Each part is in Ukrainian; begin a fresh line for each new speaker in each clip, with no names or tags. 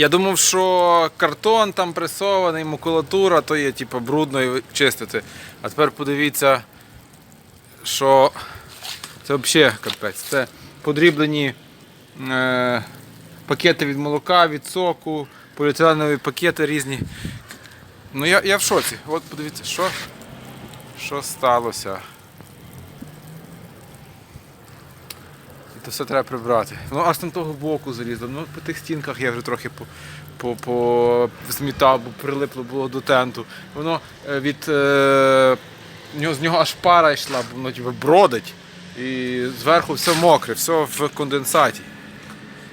Я думав, що картон там пресований, макулатура, то є типу, брудно і чистити. А тепер подивіться, що це взагалі капець. Це подріблені е, пакети від молока, від соку, поліетиленові пакети різні. Ну я, я в шоці. От подивіться, що, що сталося. То все треба прибрати. Ну аж там того боку залізло. Ну по тих стінках я вже трохи по, по, по змітав, бо прилипло було до тенту. Воно е, від е, з нього аж пара йшла, бо воно типу, бродить. І зверху все мокре, все в конденсаті.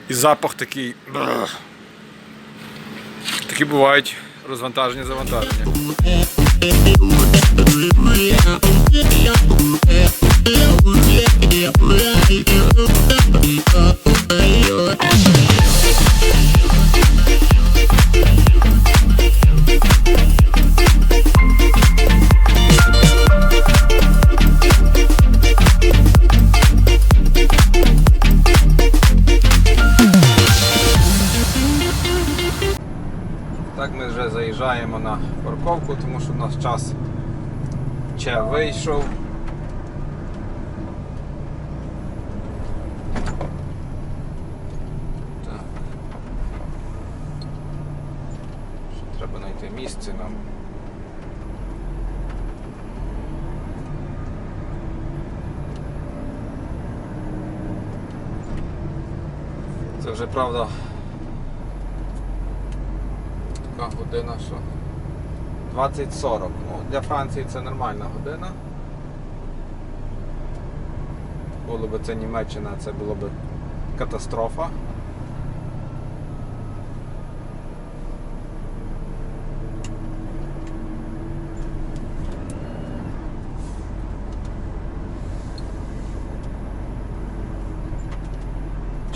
І запах такий. Такі бувають розвантаження, завантаження. Так ми заїжджаємо на парковку, тому що у нас час ще вийшов. Так. Ще треба знайти місце нам. Це вже правда така година, що 20.40. Ну, для Франції це нормальна година. Було б це Німеччина, це було б катастрофа.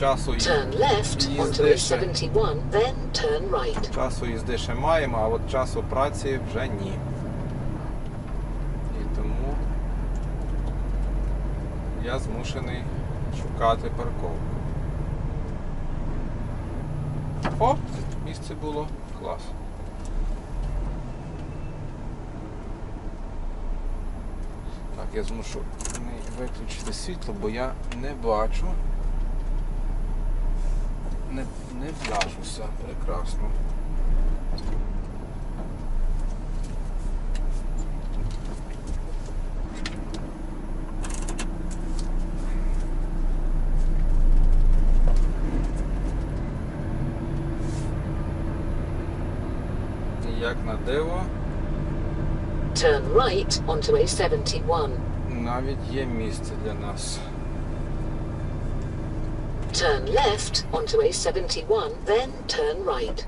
Часу, їзди ще,
A71, then turn right.
часу їзди ще маємо, а от часу праці вже ні. І тому я змушений шукати парковку. О, місце було клас. Так, я змушу виключити світло, бо я не бачу. Не, не вляжуся прекрасно. Як на диво,
Turn right onto A71.
навіть є місце для нас.
Turn left onto A71, then turn right.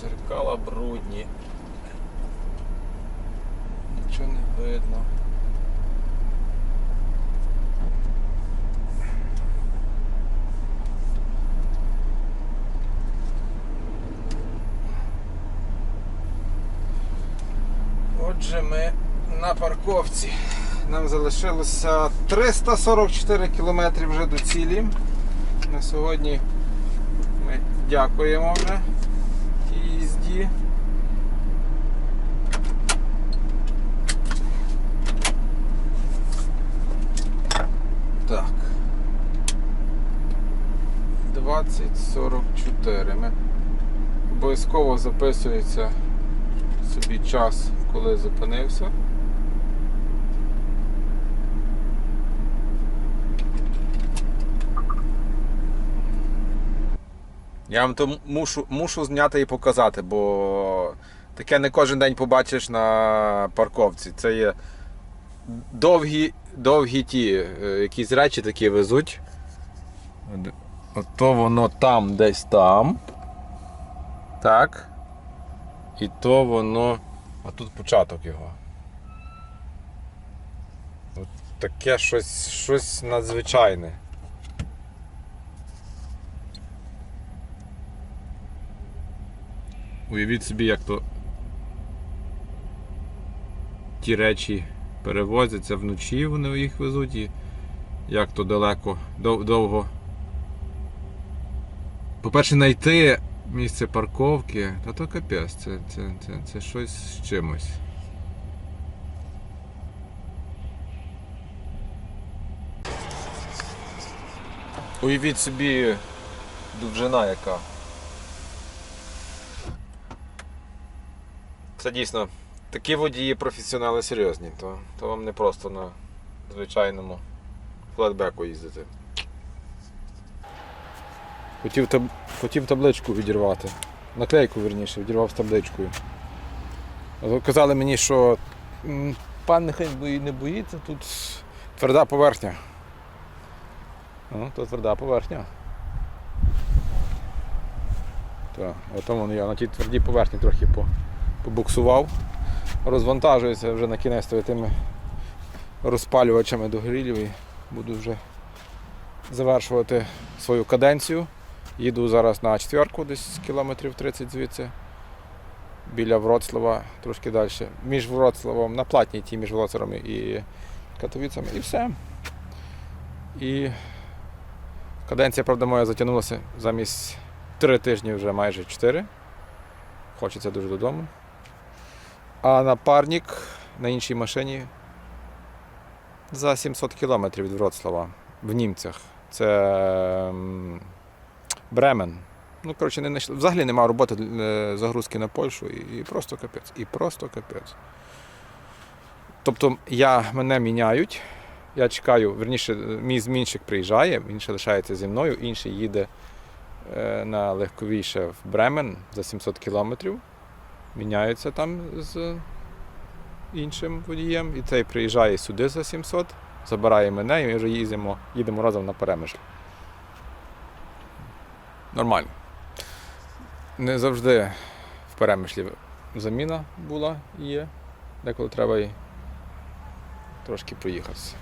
Зеркала брудні. Нічого не видно. Отже, ми на парковці. Нам залишилося 344 кілометри вже до цілі. На сьогодні ми дякуємо вже їзді. Так. 2044. Ми обов'язково записується собі час, коли зупинився. Я вам то мушу, мушу зняти і показати, бо таке не кожен день побачиш на парковці. Це є довгі, довгі ті е, якісь речі такі везуть. От- Ото воно там десь там. Так. І то воно. А тут початок його. От таке щось, щось надзвичайне. Уявіть собі, як то ті речі перевозяться вночі, вони їх везуть і як то далеко, дов- довго. По-перше, знайти місце парковки, та то капець, це, це, це, це щось з чимось. Уявіть собі довжина яка. Це дійсно. Такі водії професіонали серйозні, то, то вам не просто на звичайному флетбеку їздити. Хотів, таб... Хотів табличку відірвати. Наклейку, верніше, відірвав з табличкою. Казали мені, що пан нехай не боїться, тут тверда поверхня. Ну, то тверда поверхня. Так, тому я на тій твердій поверхні трохи по, побуксував. Розвантажуюся вже на кінець тими розпалювачами до грилів і буду вже завершувати свою каденцію. Їду зараз на четверку, десь кілометрів 30 звідси. Біля Вроцлава, трошки далі. Між Вроцлавом, на платній ті між Вроцлавом і Катовіцями. І все. І каденція, правда, моя затягнулася замість 3 тижні вже майже 4. Хочеться дуже додому. А напарник на іншій машині за 700 кілометрів від Вроцлава в німцях. Це Бремен. Ну, коротше, не. Взагалі немає роботи е, загрузки на Польщу і, і просто капець. І просто капець. Тобто я, мене міняють, я чекаю, верніше, мій змінщик приїжджає, він ще лишається зі мною, інший їде е, на легковіше в Бремен за 700 кілометрів. Міняються там з іншим водієм, і цей приїжджає сюди за 700, забирає мене, і ми вже їздимо, їдемо разом на перемишль. Нормально. Не завжди в перемишлі заміна була і є. Деколи треба і трошки проїхатися.